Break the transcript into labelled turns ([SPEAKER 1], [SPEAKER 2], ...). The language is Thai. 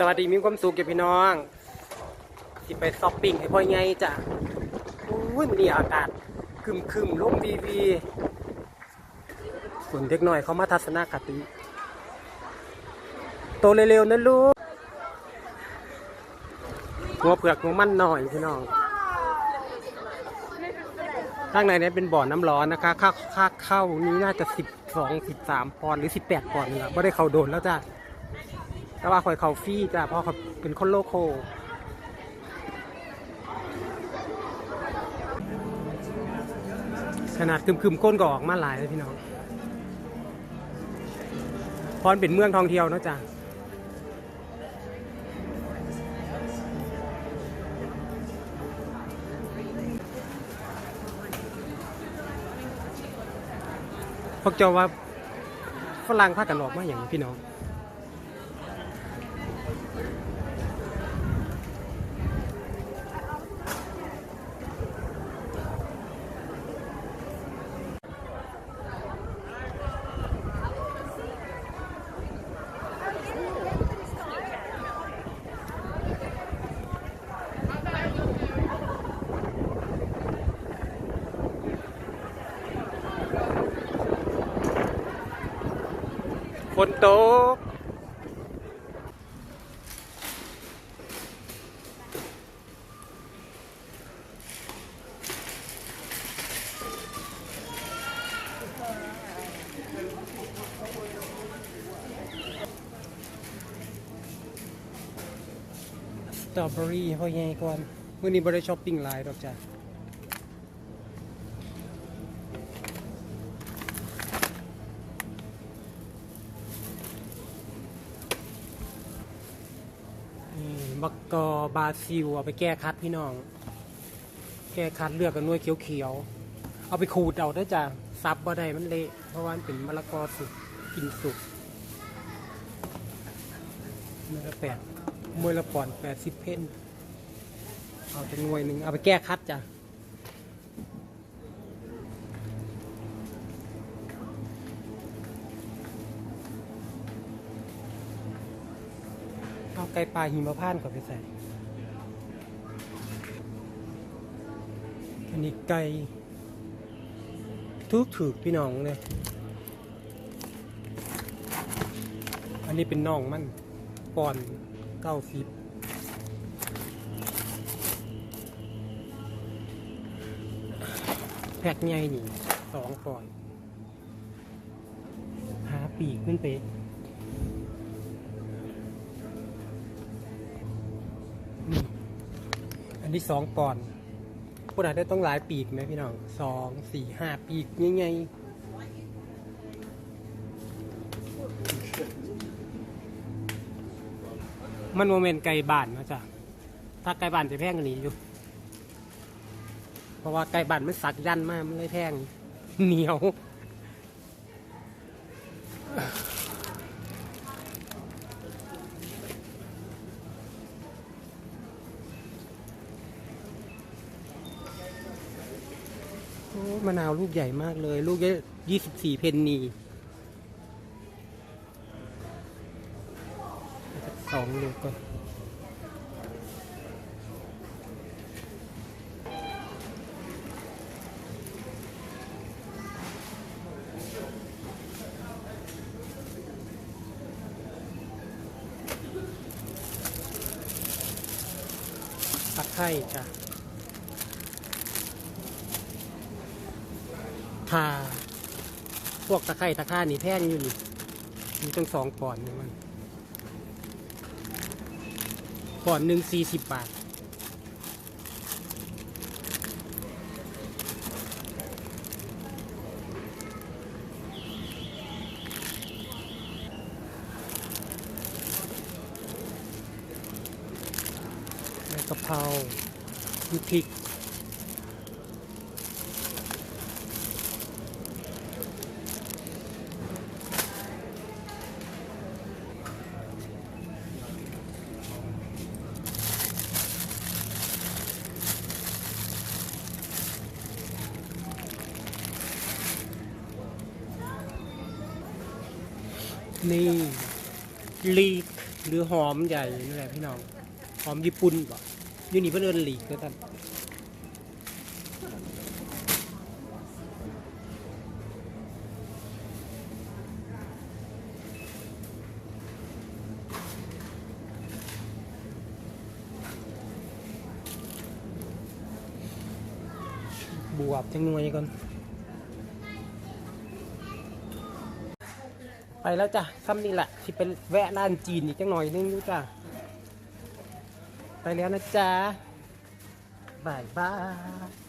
[SPEAKER 1] สวัสดีมีความสุขเก็บพี่น้องสิไปช้อปปิ้งให้พ่อใหญ่จ้ะอุ้ยมันนี่อากาศคึมคึมๆลมวีวีส่วนเด็กหน่อยเขามาทัศนคติ โตเร็วๆนะลูกงัวเผือกงัวมันหน่อยพี่น้องข้างในนี้เป็นบ่อน้ำร้อนนะคะค่าค่าเข้านี้น่าจะสิบสองสิบสามปอนด์หรือสิบแปดปอนด์นี่แหละไม่ได้เข้าโดนแล้วจ้ะ แต่ว่าคอยเขาฟรี่จ้ะเพราะเขาเป็นคนโลโคขนาดคึมๆก้นก็ออกมาหลายเลยพี่น้องพรเป็นเมืองท่องเที่ยวเนอะจ้ะพวกเจ้าว่าฝรั่งพากันออกมาอย่างพี่น้อง ฝนตก สตรอเบอรี่พ่อใหญ่ก่อนมื่อนี้บ่ได้ช้อปปิ้งหลายดอกจ้ะ นี่ บักกอบาซิลเอาไปแก้คัดพี่น้อง แก้คัดเลือกกันนวยเขียวๆ เอาไปขูดเอาได้จ้ะซับบ่ได้มันเละเพราะว่ามันเป็นมะละกอสุกกินสุกมวยละแปดมวยละปอนแปดสิบเพนเอาจะนวยหนึ่งเอาไปแก้คัดจ้ะ ไก่ปลาหิมพานต์ก่อนไปใส่อันนี้ไก่ทุกถือพี่น้องเลยอันนี้เป็นน่องมันปอนเก้าสิบแพ็กใหญ่นี่สองปอนหาปีกขึ้นไป อันนี้สองปอนพวกนั้นได้ต้องหลายปีกไหมพี่น้องสองสี่ห้าปีกยังไงมันโมเมนต์ไก่บ้านนะจ๊ะถ้าไก่บ้านจะแพงกว่านี้อยู่ เพราะว่าไก่บ้านมันสักยันมากมันเลยแพงเหนียว มะนาวลูกใหญ่มากเลย ลูกยี่สิบสี่เพนนีสองลูกก่อนตะไคร่จ้ะ ถ้าพวกตะไคร่ตะข่านี่แพงอยู่นี่มีตั้งสองปอนด์เนี่ยมันปอนด์หนึ่งสี่สิบบาทใบกะเพราพริก นี่ลีกหรือหอมใหญ่นั่นแหละพี่น้องหอมญี่ปุ่นบ่อยู่นี่เพิ่นเอินลีกคือกันบวบจังหน่วยก่อน แล้วจ้ะซ้ำนี่แหละที่เป็นแวะร้านจีนอีกจังหน่อยนึงดูจ้ะไปแล้วนะจ๊ะบายบาย